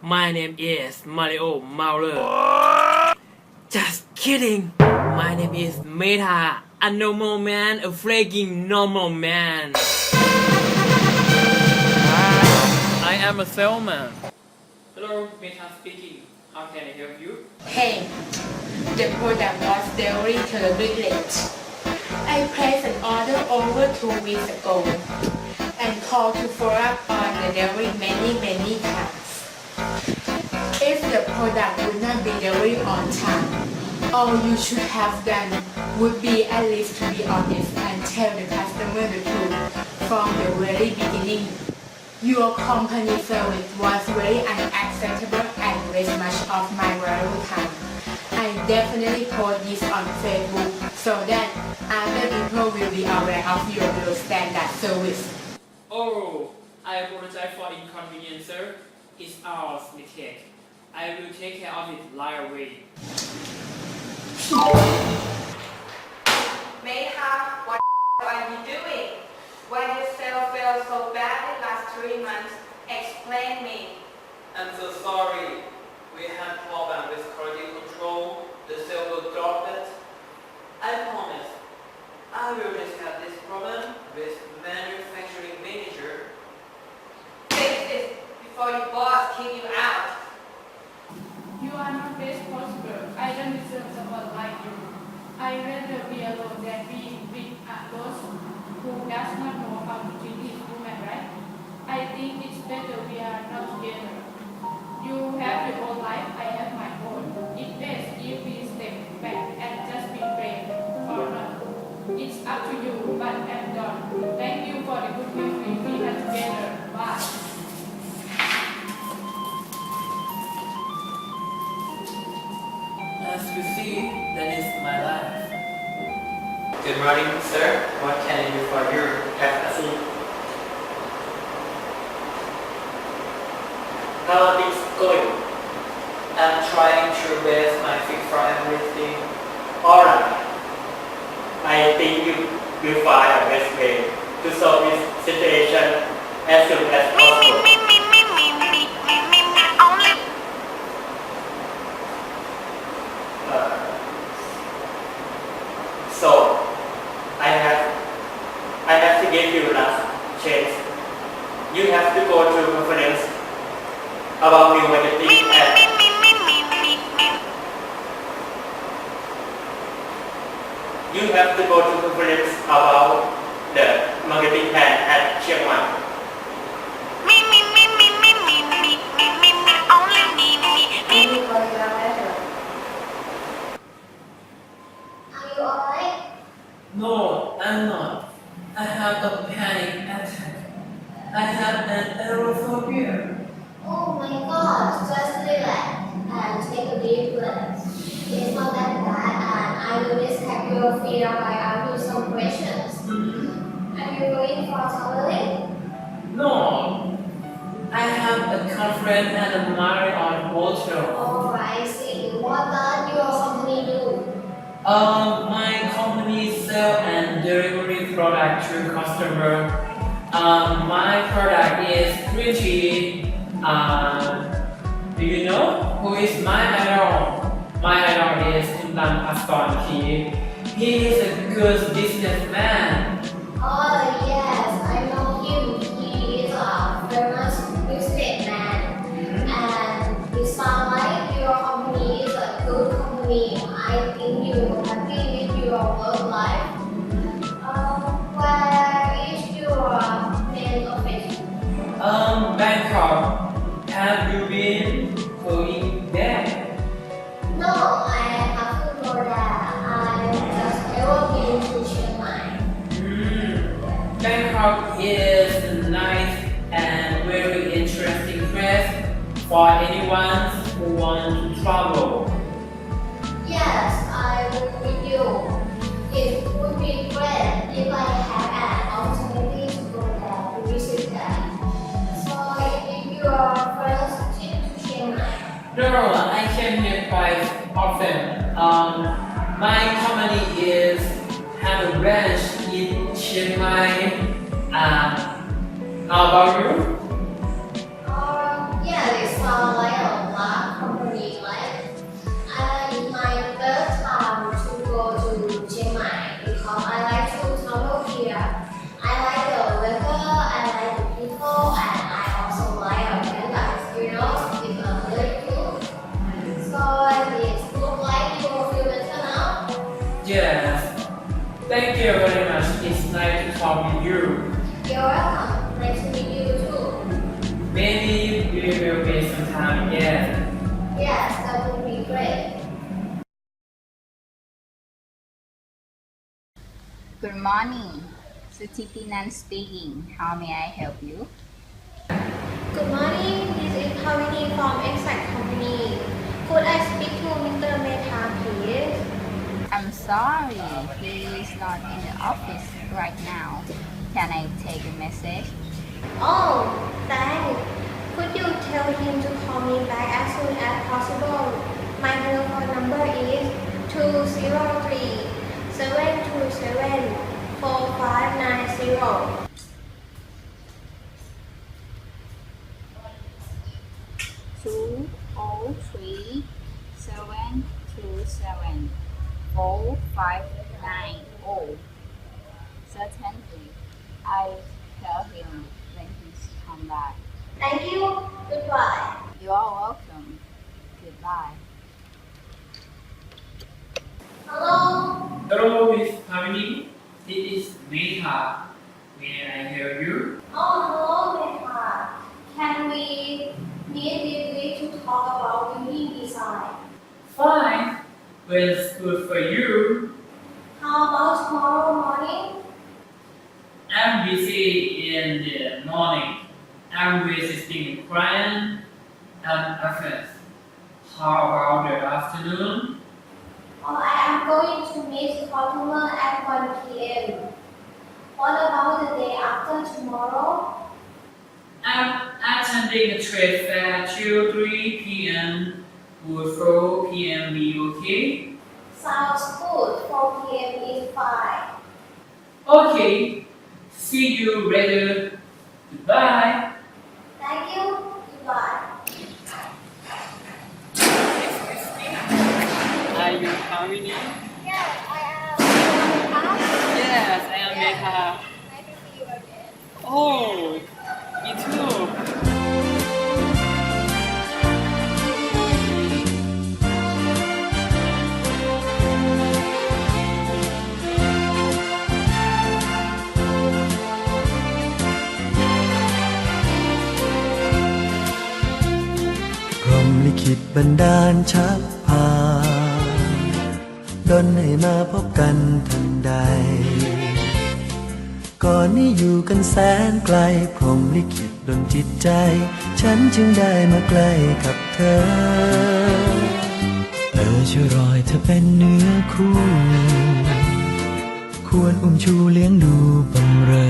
My name is Mario Mauler. Just kidding. My name is Meta, a normal man, a freaking normal man. I am a salesman. Hello, Meta speaking. How can I help you? Hey, the product was delivered terribly late. I placed an order over two weeks ago and called to follow up on the delivery many, many times. If the product would not be delivered on time, all you should have done would be at least to be honest and tell the customer the truth from the very beginning. Your company service was very unacceptable and waste much of my valuable time. I definitely post this on Facebook so that other people will be aware of your low standard service. Oh, I apologize for inconvenience, sir. It's our mistake. I will take care of it right away. Mayha, what are you doing? Why did sales fail so bad in last three months? Explain me. I'm so sorry. We had problem with quality control. The sale will drop it. I promise. I will discuss this problem with manufacturing manager. Fix this before your boss kick you out. You possible. I don't deserve someone like you. I rather be alone than being with those who does not know how to treat his woman right. I think it's better we are not together. You have your own life, I have As you see, that is my life. Good morning, sir. What can I do for you? Have. How are things going? I'm trying to raise my feet for everything. Alright. I think you will find so, I have, I have to give you last chance. You have to go to conference about new marketing and you have I have a panic attack. I have an aerophobia. Oh my god, just relax and take a deep breath. It's not that bad and I will just check your fear by asking some questions. Are you going for traveling? No, I have a conference and a Marriott hotel. Oh, I see. What does your company do? Um, my company sell and delivery product to customer. Um, my product is pretty. Uh, do you know who is my idol? My idol is Kundan Pastorki. He is a good businessman. Anyone who wants to travel. Yes, I will with you. It would be great if I had an opportunity to go there to visit there. So if you are first to Chiang Mai. No, I came here quite often. Um, my company is have a branch in Chiang Mai. Uh, how about you? Very much. It's nice to talk with you. You're welcome. Nice to meet you too. Maybe we will meet sometime again. Yes, that would be great. Good morning. Sutitinan speaking. How may I help you? Good morning. This is Pavini from Exact Company. Could I speak to sorry, he is not in the office right now. Can I take a message? Oh, thanks. Could you tell him to call me back as soon as possible? My telephone number is 203 727 4590. Two oh three seven two seven four five nine oh. Certainly, I tell him when he's come back. Thank you. Goodbye. You are welcome. Goodbye. Hello. Hello, Miss Pavini. This is Meta. May I hear you? Oh, hello, Mehta. Can we meet this week to talk about building design? Fine. When it's good for you. How about tomorrow morning? I'm busy in the morning. I'm a client and office. How about the afternoon? Oh, I am going to meet customer at 1 p.m. What about the day after tomorrow? I'm attending a trade fair till 3 p.m. Would 4 p.m. be okay? Sounds good. 4 p.m. is fine. Okay. See you later. Goodbye. You Pavini? Yes, I am. Yes, I am Meta. Nice to see you again. Oh, me too. ลิขิตบันดาลชักพา ดนให้มาพบกันทันใด ก่อนนี้อยู่กันแสนไกล พรหมลิขิตดนจิตใจ ฉันจึงได้มาใกล้กับเธอ เออช่วยรอยเธอเป็นเนื้อคู่ ควรอุ้มชูเลี้ยงดูบำเรอ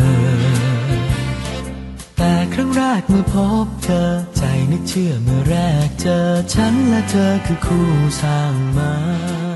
แต่ครั้งแรกเมื่อพบเธอ ใจนึกเชื่อเมื่อแรกเจอ ฉันและเธอคือคู่สร้างมา